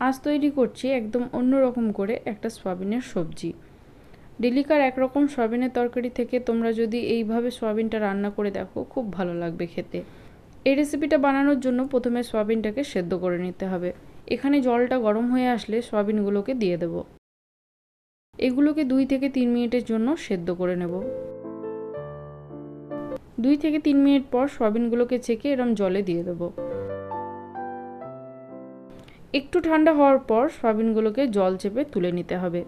আজ তৈরি করছি একদম অন্যরকম করে একটা সয়াবিনের সবজি। ডেলিকার একরকম সয়াবিনের তরকারি থেকে তোমরা যদি এইভাবে সয়াবিনটা রান্না করে দেখো, খুব ভালো লাগবে খেতে। এই রেসিপিটা বানানোর জন্য প্রথমে সয়াবিনটাকে সেদ্ধ করে নিতে হবে। এখানে জলটা গরম হয়ে আসলে সয়াবিনগুলোকে দিয়ে দেব। এগুলোকে দুই থেকে তিন মিনিটের জন্য সেদ্ধ করে নেব। দুই থেকে তিন মিনিট পর সয়াবিনগুলোকে ছেঁকে এরম জলে দিয়ে দেবো। একটু ঠান্ডা হওয়ার পর সয়াবিনগুলোকে জল চেপে তুলে নিতে হবে।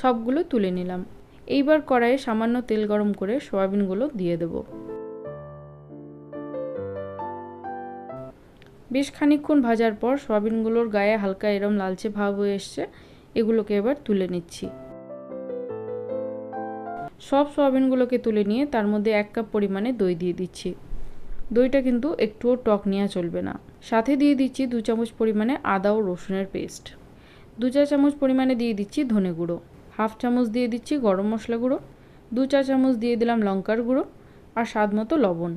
সবগুলো তুলে নিলাম। এইবার কড়াইয়ে সামান্য তেল গরম করে সয়াবিনগুলো দিয়ে দেব। বেশ খানিকক্ষণ ভাজার পর সয়াবিনগুলোর গায়ে হালকা এরম লালচে ভাব হয়ে এসছে। এগুলোকে এবার তুলে নিচ্ছি। সব সয়াবিনগুলোকে তুলে নিয়ে তার মধ্যে এক কাপ পরিমাণে দই দিয়ে দিচ্ছি। দইটা কিন্তু একটুও টক নেওয়া চলবে না। সাথে দিয়ে দিচ্ছি দু চামচ পরিমাণে আদা ও রসুনের পেস্ট। দু চা চামচ পরিমাণে দিয়ে দিচ্ছি ধনে গুঁড়ো। হাফ চামচ দিয়ে দিচ্ছি গরম মশলা গুঁড়ো। দু চা চামচ দিয়ে দিলাম লঙ্কার গুঁড়ো আর স্বাদ মতো লবণ।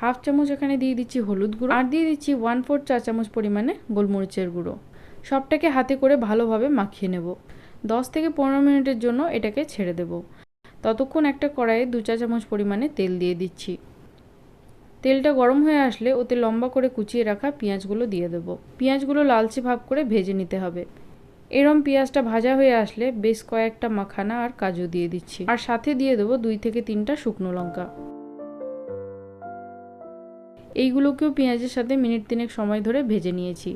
হাফ চামচ এখানে দিয়ে দিচ্ছি হলুদ গুঁড়ো আর দিয়ে দিচ্ছি ওয়ান ফোর চা চামচ পরিমাণে গোলমরিচের গুঁড়ো। সবটাকে হাতে করে ভালোভাবে মাখিয়ে নেব। দশ থেকে পনেরো মিনিটের জন্য এটাকে ছেড়ে দেব। ততক্ষণ একটা কড়াইয়ে দু চা চামচ পরিমাণে তেল দিয়ে দিচ্ছি। তেলটা গরম হয়ে আসলে ওতে লম্বা করে কুচিয়ে রাখা পেঁয়াজগুলো দিয়ে দেবো। পেঁয়াজগুলো লালচে ভাব করে ভেজে নিতে হবে। এরম পেঁয়াজটা ভাজা হয়ে আসলে বেশ কয়েকটা মাখানা আর কাজু দিয়ে দিচ্ছি। আর সাথে দিয়ে দেবো দুই থেকে তিনটা শুকনো লঙ্কা। এইগুলোকেও পেঁয়াজের সাথে মিনিট তিনেক সময় ধরে ভেজে নিয়েছি।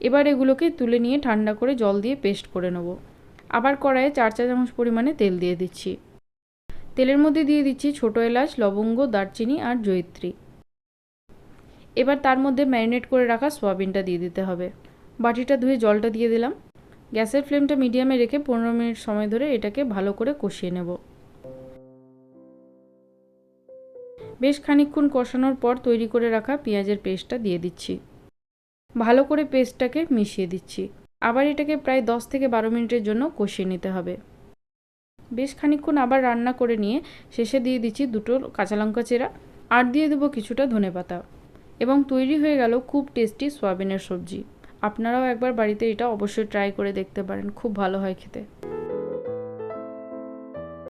এবার এগুলোকে তুলে নিয়ে ঠান্ডা করে জল দিয়ে পেস্ট করে নেব। আবার কড়াইয়ে চার চা চামচ পরিমাণে তেল দিয়ে দিচ্ছি। তেলের মধ্যে দিয়ে দিচ্ছি ছোটো এলাচ, লবঙ্গ, দারচিনি আর জয়িত্রী। এবার তার মধ্যে ম্যারিনেট করে রাখা সোয়াবিনটা দিয়ে দিতে হবে। বাটিটা ধুয়ে জলটা দিয়ে দিলাম। গ্যাসের ফ্লেমটা মিডিয়ামে রেখে পনেরো মিনিট সময় ধরে এটাকে ভালো করে কষিয়ে নেব। বেশ খানিকক্ষণ কষানোর পর তৈরি করে রাখা পেঁয়াজের পেস্টটা দিয়ে দিচ্ছি। ভালো করে পেস্টটাকে মিশিয়ে দিচ্ছি। আবার এটাকে প্রায় দশ থেকে বারো মিনিটের জন্য কষিয়ে নিতে হবে। বেশ খানিক্ষণ আবার রান্না করে নিয়ে শেষে দিয়ে দিচ্ছি দুটো কাঁচা লঙ্কা চেরা আর দিয়ে দেবো কিছুটা ধনে পাতা। এবং তৈরি হয়ে গেল খুব টেস্টি সয়াবিনের সবজি। আপনারাও একবার বাড়িতে এটা অবশ্যই ট্রাই করে দেখতে পারেন, খুব ভালো হয় খেতে।